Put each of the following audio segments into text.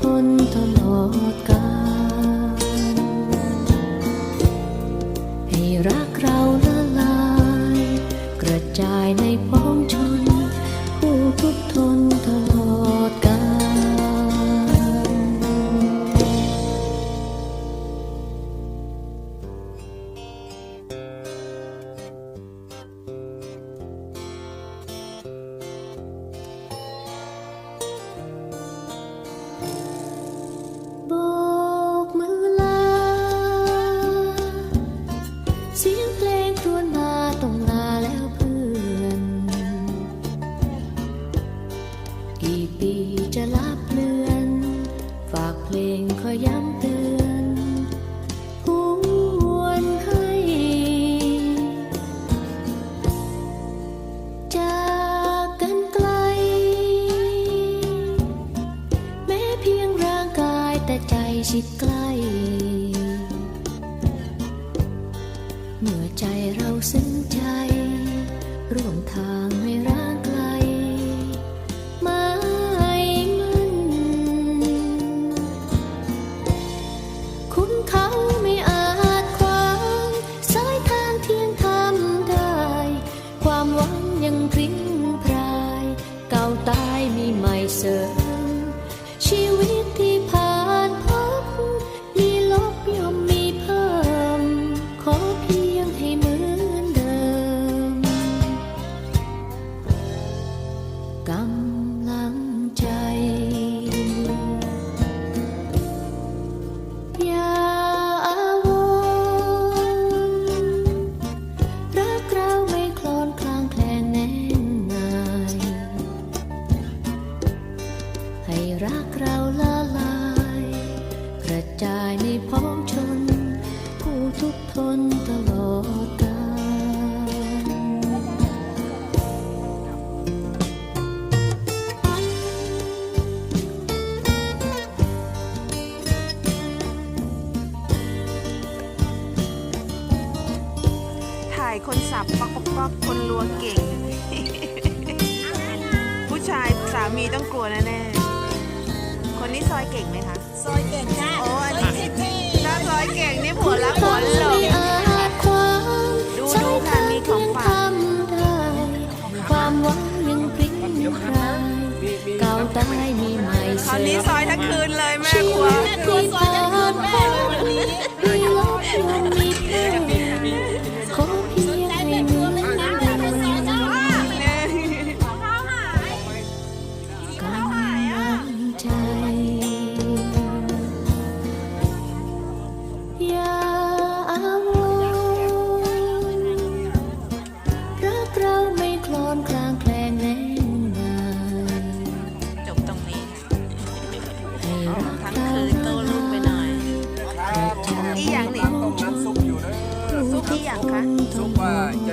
ทนตลอดกาลาบเรือน ฝากเพลงคอยย้ำเตือนหวนให้ จากกันไกล แม้เพียงร่างกายแต่ใจชิดใกล้ เมื่อใจเราซึ้งใจ ร่วมทางให้ sister. ส่คนสับป๊อกป๊อกป๊อกคนรัวเก่ง ผู้ชายสามีต้องกลัวแน่ๆคนนี้ซอยเก่งไหมคะ ซอยเก่งจ้าโอ้อันนี้ถ้าซอยเก่งนี่ผัวรักคุณผัวเขาหลงไม่อาจขวางดูสายดูค่ะทางมีขเทีอยงงฝากทำได้ความหวังยังพริ้งครายเก่าตายมีใหม่คเสราวรินี้มซอยทั้งคืนเลยแม่ชีครัว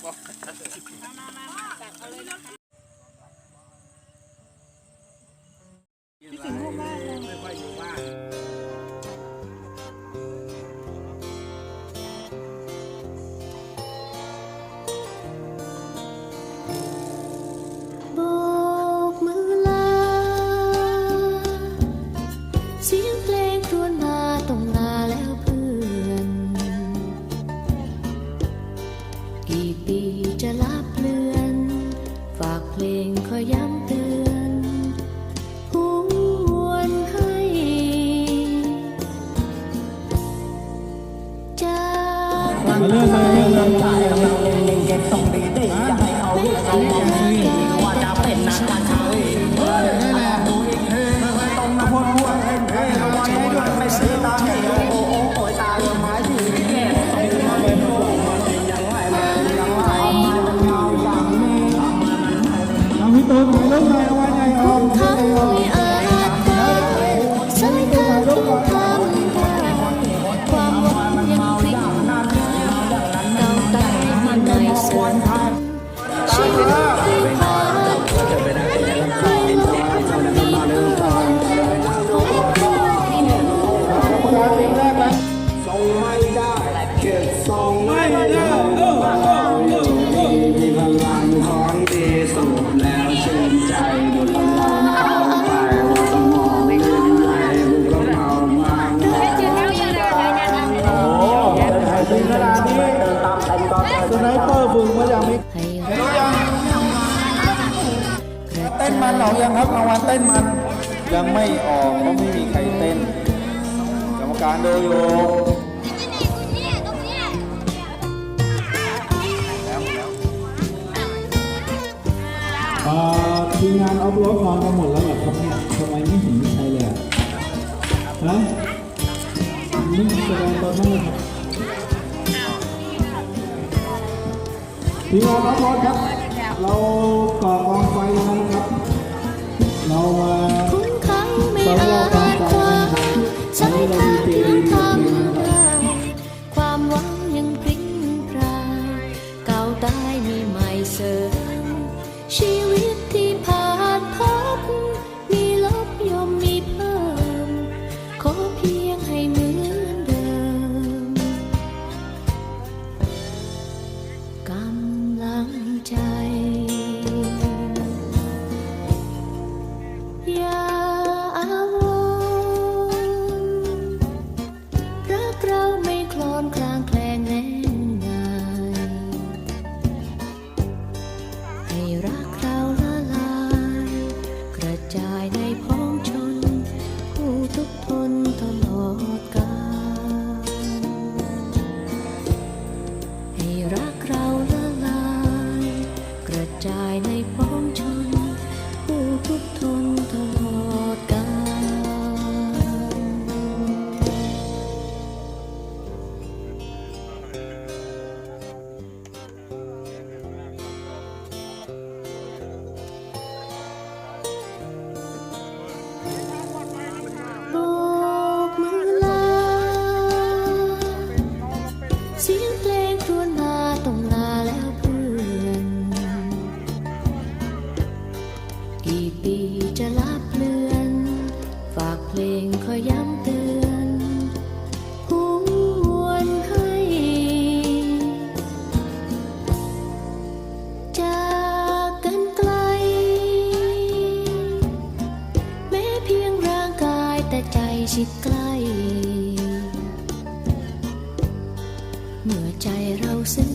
โบ เพลงคอยย้ำ ยังครับราเต้นมันยังไม่ออกเพราะไม่มีใครเต้น กรรมการดูอยู่ทีมงานออฟโรดนอนกันหมดแล้วเหรอครับเนี่ยทำไมไม่เห็นมีใครเลยอะฮะนี่แสดงตอนนั้นเลยครับทีมงานออฟโรดครับ เราก่อกองไฟแล้วนะครับ คุณเขาไม่อาจควางสายทาง ปีจะลับเลือน ฝากเพลงคอยย้ำเตือนหวนให้ จากกันไกล แม้เพียงร่างกายแต่ใจชิดใกล้ เมื่อใจเราซึ้ง